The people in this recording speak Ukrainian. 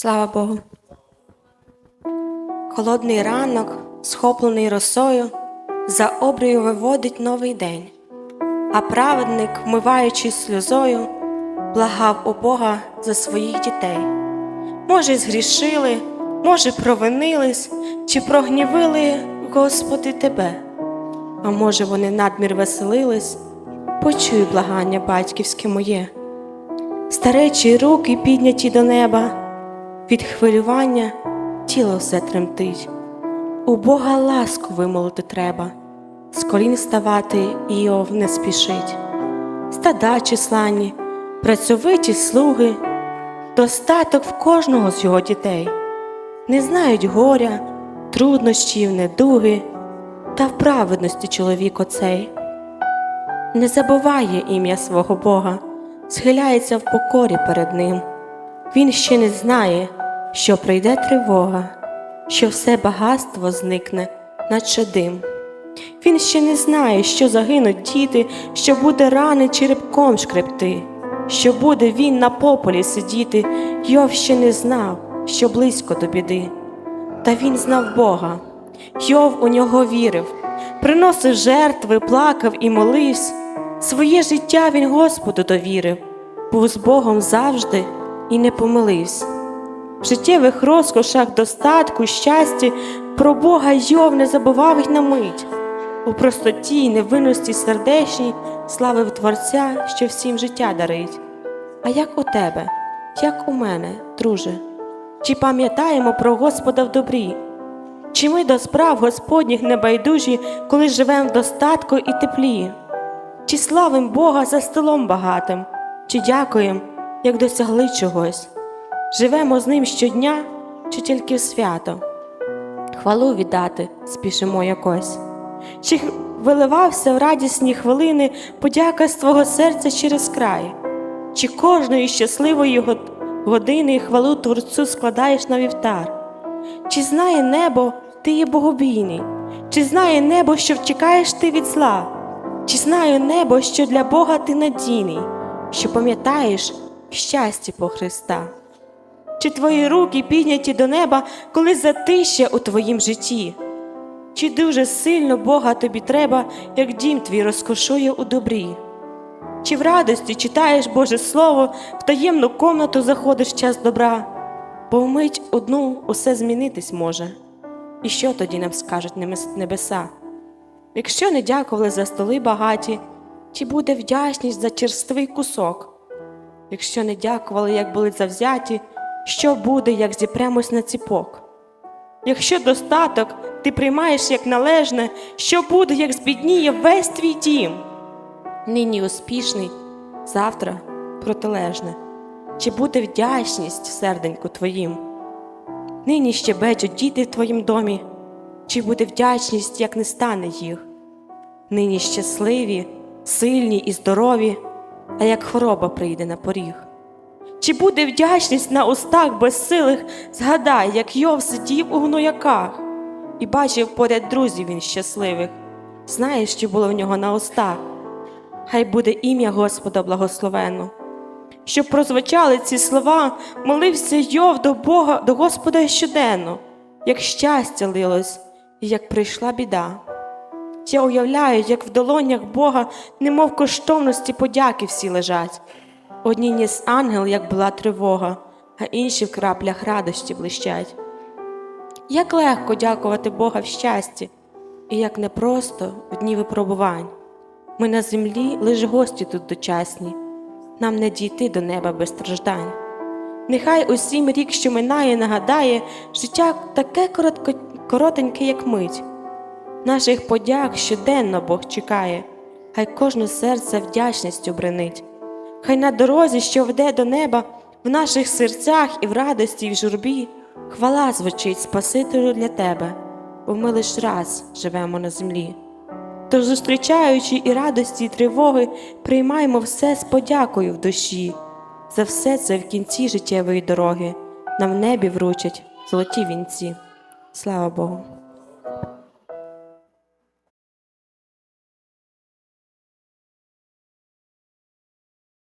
Слава Богу. Холодний ранок, схоплений росою, за обрію виводить новий день, а праведник, вмиваючись сльозою, благав у Бога за своїх дітей. Може, згрішили, може, провинились, чи прогнівили, Господи, Тебе, а може, вони надмір веселились, почуй благання батьківське моє. Старечі руки підняті до неба, від хвилювання тіло все тремтить. У Бога ласку вимолити треба, з колін ставати Іов не спішить. Стада численні, працьовиті слуги, достаток в кожного з його дітей, не знають горя, труднощів, недуги, та в праведності чоловік оцей. Не забуває ім'я свого Бога, схиляється в покорі перед Ним. Він ще не знає, що прийде тривога, що все багатство зникне, наче дим. Він ще не знає, що загинуть діти, що буде рани черепком шкребти, що буде він на пополі сидіти, Йов ще не знав, що близько до біди. Та він знав Бога, Йов у нього вірив, приносив жертви, плакав і молився. Своє життя він Господу довірив, був з Богом завжди і не помилився. В життєвих розкошах, достатку, щасті про Бога Йов не забував й на мить. У простоті й невинності сердечній славив Творця, що всім життя дарить. А як у тебе, як у мене, друже? Чи пам'ятаємо про Господа в добрі? Чи ми до справ Господніх небайдужі, коли живем в достатку і теплі? Чи славим Бога за столом багатим, чи дякуємо, як досягли чогось? Живемо з ним щодня чи тільки в свято? Хвалу віддати спішимо якось. Чи виливався в радісні хвилини подяка з твого серця через край? Чи кожної щасливої години хвалу Творцю складаєш на вівтар? Чи знає небо, ти є богобійний? Чи знає небо, що втікаєш ти від зла? Чи знає небо, що для Бога ти надійний, що пам'ятаєш щасті по Христа? Чи твої руки підняті до неба, коли затище у твоїм житті? Чи дуже сильно Бога тобі треба, як дім твій розкошує у добрі? Чи в радості читаєш Боже Слово, в таємну комнату заходиш час добра? Бо вмить одну усе змінитись може. І що тоді нам скажуть небеса? Якщо не дякували за столи багаті, чи буде вдячність за черствий кусок? Якщо не дякували, як були завзяті, що буде, як зіпремось на ціпок? Якщо достаток ти приймаєш як належне, що буде, як збідніє весь твій дім? Нині успішний, завтра протилежне. Чи буде вдячність серденьку твоїм? Нині щебечуть діти в твоїм домі, чи буде вдячність, як не стане їх? Нині щасливі, сильні і здорові, а як хвороба прийде на поріг. Чи буде вдячність на устах безсилих, згадай, як Йов сидів у гнояках і бачив поряд друзів він щасливих. Знаєш, що було в нього на устах? Хай буде ім'я Господа благословенно. Щоб прозвучали ці слова, молився Йов до Бога, до Господа щоденно, як щастя лилось, і як прийшла біда. Я уявляю, як в долонях Бога, немов коштовності подяки всі лежать. Одні ніс ангел, як була тривога, а інші в краплях радості блищать. Як легко дякувати Бога в щасті, і як непросто в дні випробувань. Ми на землі лише гості тут дочасні, нам не дійти до неба без страждань. Нехай усім рік, що минає, нагадає, життя таке коротко, коротеньке, як мить. Наших подяк щоденно Бог чекає, хай кожне серце вдячністю бренить. Хай на дорозі, що веде до неба, в наших серцях і в радості, і в журбі, хвала звучить Спасителю для тебе, бо ми лиш раз живемо на землі. Тож, зустрічаючи і радості, і тривоги, приймаймо все з подякою в душі. За все це в кінці життєвої дороги нам в небі вручать золоті вінці. Слава Богу!